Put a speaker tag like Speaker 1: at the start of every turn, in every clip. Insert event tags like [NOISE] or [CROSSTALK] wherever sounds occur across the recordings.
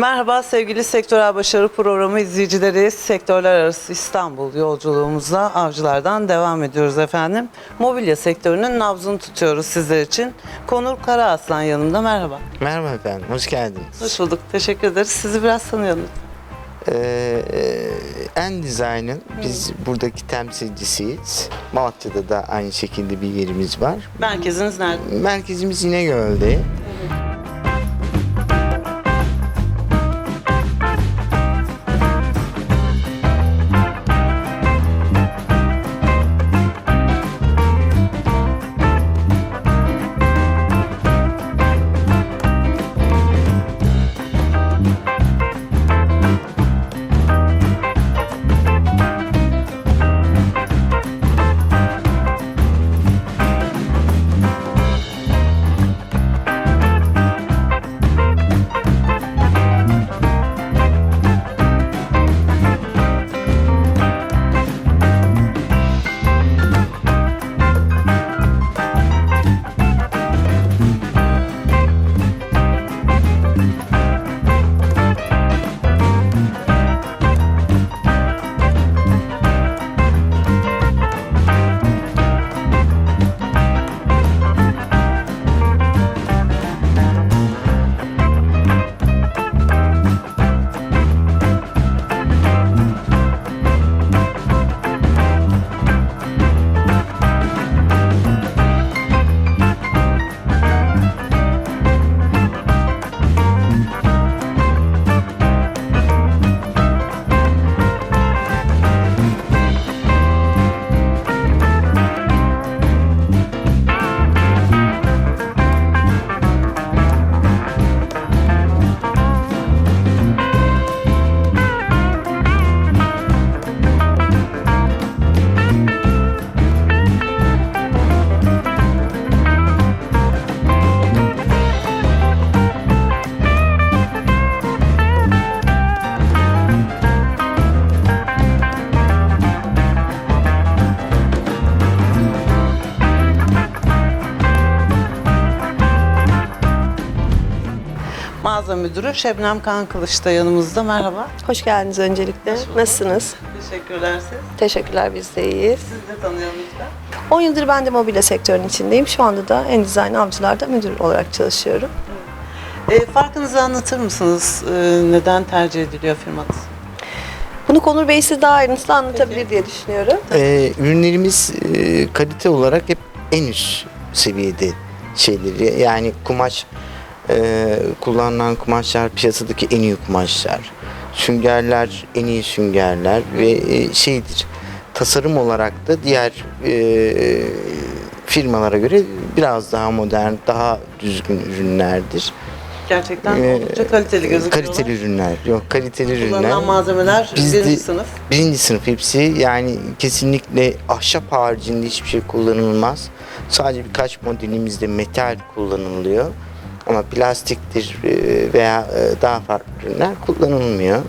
Speaker 1: Merhaba sevgili Sektörel Başarı Programı izleyicileri. Sektörler arası İstanbul yolculuğumuzda avcılardan devam ediyoruz efendim. Mobilya sektörünün nabzını tutuyoruz sizler için. Konur Karaaslan yanımda. Merhaba.
Speaker 2: Merhaba efendim, hoş geldiniz.
Speaker 1: Hoş bulduk. Teşekkür ederiz. Sizi biraz tanıyalım.
Speaker 2: Ee, en Design'ın biz buradaki temsilcisiyiz. Malatya'da da aynı şekilde bir yerimiz var.
Speaker 1: Merkeziniz nerede?
Speaker 2: Merkezimiz İnegöl'de.
Speaker 1: Mağaza Müdürü Şebnem Kan Kılıç da yanımızda. Merhaba.
Speaker 3: Hoş geldiniz öncelikle.
Speaker 1: bulduk.
Speaker 3: Nasılsınız?
Speaker 1: Teşekkürler siz.
Speaker 3: Teşekkürler biz de iyiyiz.
Speaker 1: Siz de tanıyalım lütfen.
Speaker 3: 10 yıldır ben de mobilya sektörünün içindeyim. Şu anda da Endesign Avcılar'da müdür olarak çalışıyorum.
Speaker 1: E, farkınızı anlatır mısınız? E, neden tercih ediliyor firmanız?
Speaker 3: Bunu Konur Bey size daha ayrıntılı anlatabilir diye düşünüyorum.
Speaker 2: Ee, ürünlerimiz e, kalite olarak hep en üst seviyede şeyleri. Yani kumaş, e, kullanılan kumaşlar piyasadaki en iyi kumaşlar. Süngerler en iyi süngerler ve e, şeydir tasarım olarak da diğer e, firmalara göre biraz daha modern, daha düzgün ürünlerdir.
Speaker 1: Gerçekten
Speaker 2: Ee,
Speaker 1: oldukça kaliteli gözüküyorlar.
Speaker 2: Kaliteli ürünler. Yok kaliteli ürünler.
Speaker 1: Kullanılan malzemeler
Speaker 2: Biz
Speaker 1: birinci
Speaker 2: de-
Speaker 1: sınıf.
Speaker 2: Birinci sınıf hepsi yani kesinlikle ahşap haricinde hiçbir şey kullanılmaz. Sadece birkaç modelimizde metal kullanılıyor. Ama plastiktir e, veya e, daha farklı ürünler kullanılmıyor.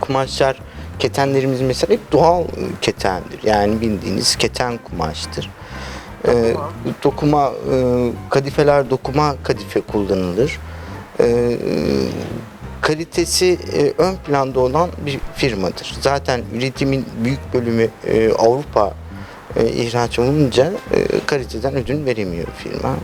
Speaker 2: Kumaşlar, ketenlerimiz mesela hep doğal e, ketendir. Yani bildiğiniz keten kumaştır. Ee, dokuma, e, kadifeler dokuma kadife kullanılır. Kalitesi e, ön planda olan bir firmadır. Zaten üretimin büyük bölümü e, Avrupa e, ihraç olunca e, kaliteden ödün veremiyor firma.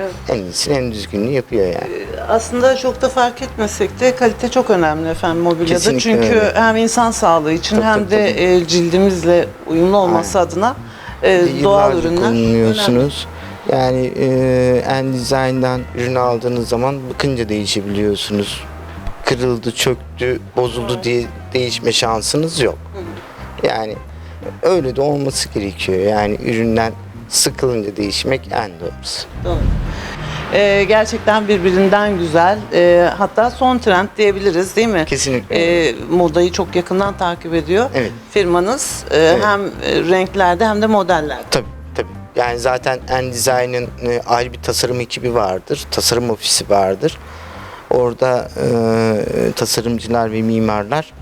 Speaker 1: Evet.
Speaker 2: En iyisini en düzgününü yapıyor yani.
Speaker 1: Aslında çok da fark etmesek de kalite çok önemli efendim mobilyada.
Speaker 2: Kesinlikle
Speaker 1: Çünkü
Speaker 2: öyle.
Speaker 1: hem insan sağlığı için
Speaker 2: Tabii,
Speaker 1: hem
Speaker 2: tabii,
Speaker 1: de
Speaker 2: tabii.
Speaker 1: e, cildimizle uyumlu olması adına e, doğal ürünler önemli.
Speaker 2: kullanıyorsunuz. Yani e, en design'dan ürün aldığınız zaman bakınca değişebiliyorsunuz. Kırıldı, çöktü, bozuldu diye değişme şansınız yok. Yani öyle de olması gerekiyor. Yani üründen sıkılınca değişmek en doğrusu.
Speaker 1: Doğru. E, gerçekten birbirinden güzel. E, hatta son trend diyebiliriz değil mi?
Speaker 2: Kesinlikle.
Speaker 1: E, modayı çok yakından takip ediyor.
Speaker 2: Evet.
Speaker 1: Firmanız e,
Speaker 2: Evet.
Speaker 1: hem e, renklerde hem de modellerde.
Speaker 2: Tabii. Yani zaten en design'ın e, ayrı bir tasarım ekibi vardır. Tasarım ofisi vardır. Orada e, tasarımcılar ve mimarlar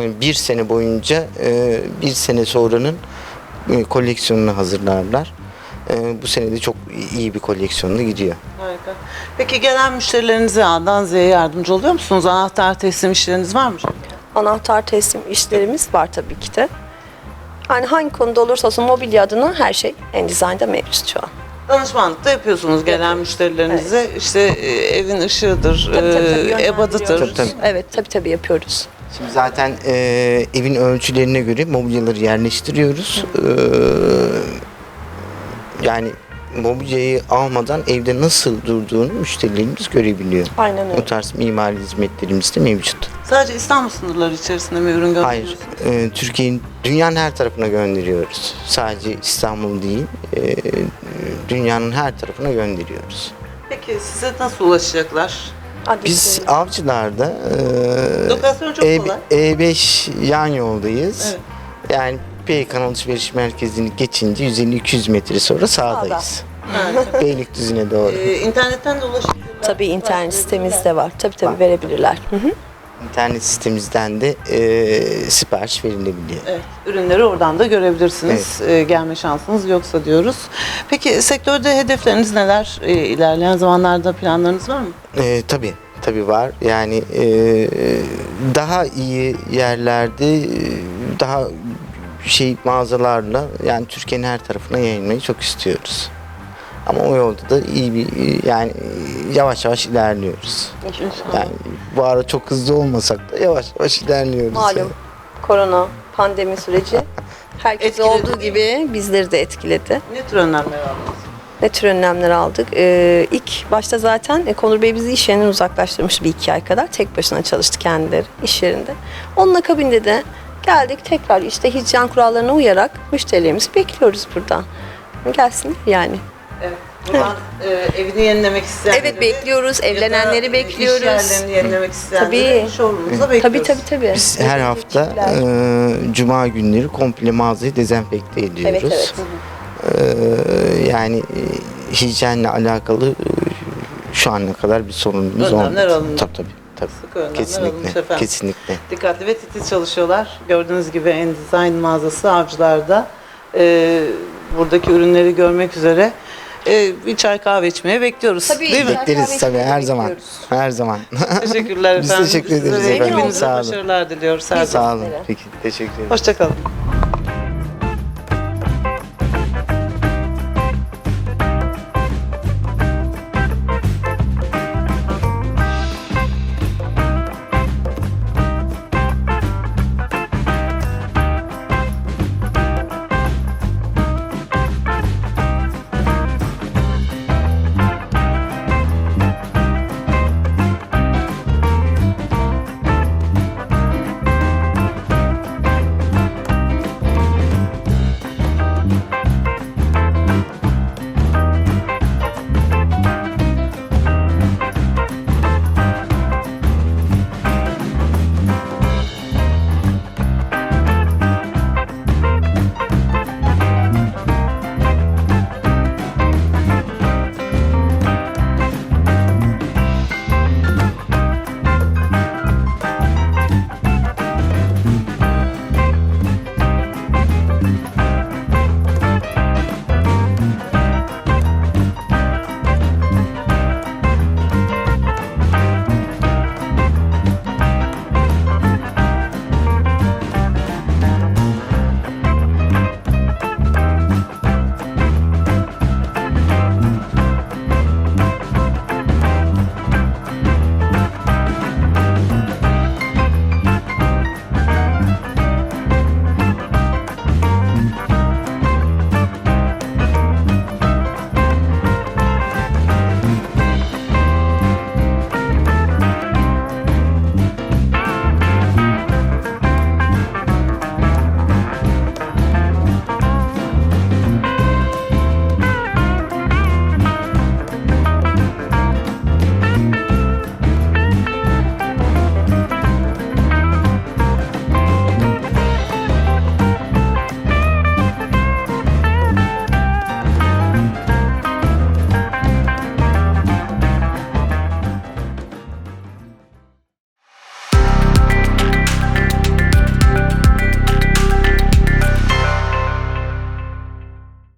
Speaker 2: e, bir sene boyunca e, bir sene sonranın e, koleksiyonunu hazırlarlar. E, bu sene de çok iyi bir koleksiyonla gidiyor.
Speaker 1: Harika. Peki gelen müşterilerinize A'dan Z'ye yardımcı oluyor musunuz? Anahtar teslim işleriniz var mı?
Speaker 3: Anahtar teslim işlerimiz var tabii ki de. Yani hangi konuda olursa olsun mobilya adına her şey Endesign'da mevcut şu an.
Speaker 1: Danışmanlık da yapıyorsunuz gelen müşterilerinize. İşte e, evin ışığıdır,
Speaker 3: Tabii, tabii, tabii,
Speaker 1: e, ebadıdır.
Speaker 3: yönlendiriyoruz.
Speaker 2: Tabii,
Speaker 3: Evet tabii tabii yapıyoruz.
Speaker 2: Şimdi zaten e, evin ölçülerine göre mobilyaları yerleştiriyoruz. E, yani mobilyayı almadan evde nasıl durduğunu müşterilerimiz görebiliyor.
Speaker 3: Aynen öyle.
Speaker 2: O tarz mimari hizmetlerimiz de mevcut.
Speaker 1: Sadece İstanbul sınırları içerisinde mi ürün
Speaker 2: Hayır,
Speaker 1: gönderiyorsunuz?
Speaker 2: e, Türkiye'nin dünyanın her tarafına gönderiyoruz. Sadece İstanbul değil, e, dünyanın her tarafına gönderiyoruz.
Speaker 1: Peki size nasıl ulaşacaklar?
Speaker 2: Biz
Speaker 3: Adreslerimiz-
Speaker 2: avcılarda e,
Speaker 1: Lokasyon çok
Speaker 2: E-
Speaker 1: kolay.
Speaker 2: E5 yan yoldayız.
Speaker 1: Evet.
Speaker 2: Yani Peykan Alışveriş Merkezi'ni geçince 150-200 metre sonra sağdayız. [LAUGHS] Beylikdüzü'ne doğru.
Speaker 1: Ee, internetten de ulaşabilirler.
Speaker 3: Tabii internet sitemizde var. Tabii tabii verebilirler. Hı hı.
Speaker 2: İnternet sitemizden de e, sipariş verilebiliyor.
Speaker 1: Evet, ürünleri oradan da görebilirsiniz. Ee, gelme şansınız yoksa diyoruz. Peki sektörde hedefleriniz neler? Ee, ilerleyen zamanlarda planlarınız var mı?
Speaker 2: E, tabii, tabii var. Yani e, daha iyi yerlerde, e, daha şey mağazalarla yani Türkiye'nin her tarafına yayılmayı çok istiyoruz. Ama o yolda da iyi bir yani yavaş yavaş ilerliyoruz.
Speaker 1: İnşallah.
Speaker 2: Yani bu ara çok hızlı olmasak da yavaş yavaş ilerliyoruz.
Speaker 3: Malum korona, pandemi süreci [LAUGHS] herkes
Speaker 1: Etkiledi
Speaker 3: olduğu gibi bizleri de etkiledi.
Speaker 1: Ne tür önlemler aldınız?
Speaker 3: Ne tür önlemler aldık? Ee, ilk başta zaten e, Konur Bey bizi iş yerinden uzaklaştırmış bir iki ay kadar. Tek başına çalıştı kendileri iş yerinde. Onun akabinde de geldik tekrar işte hijyen kurallarına uyarak müşterilerimizi bekliyoruz burada. Gelsin yani.
Speaker 1: Evet. Buradan e, evini yenilemek isteyenleri
Speaker 3: Evet, bekliyoruz.
Speaker 1: ya da
Speaker 3: Evlenenleri bekliyoruz.
Speaker 1: İş yerlerini yenilemek isteyenleri
Speaker 3: Tabii.
Speaker 1: showroom'umuza bekliyoruz.
Speaker 3: Tabii tabii tabii.
Speaker 2: Biz her hafta e, cuma günleri komple mağazayı dezenfekte ediyoruz.
Speaker 3: Evet evet.
Speaker 2: E, yani e, hijyenle alakalı e, şu ana kadar bir sorunumuz
Speaker 1: Önlemler
Speaker 2: olmadı.
Speaker 1: alındı.
Speaker 2: Tabii tabii. Tabii.
Speaker 1: Sıkı önlemler alınmış
Speaker 2: Kesinlikle.
Speaker 1: efendim.
Speaker 2: Kesinlikle.
Speaker 1: Dikkatli ve titiz çalışıyorlar. Gördüğünüz gibi Endesign mağazası Avcılar'da. Ee, buradaki ürünleri görmek üzere ee, bir çay kahve içmeye bekliyoruz.
Speaker 3: Tabii.
Speaker 1: Değil mi?
Speaker 2: Bekleriz tabii her zaman.
Speaker 3: bekliyoruz.
Speaker 2: Her zaman.
Speaker 1: Teşekkürler [LAUGHS]
Speaker 2: Biz
Speaker 1: efendim.
Speaker 2: teşekkür
Speaker 1: Size
Speaker 2: ederiz
Speaker 1: ve
Speaker 2: efendim. Sağ olun.
Speaker 1: başarılar diliyoruz. Her
Speaker 2: Sağ olun. Peki teşekkür ederim.
Speaker 1: Hoşçakalın.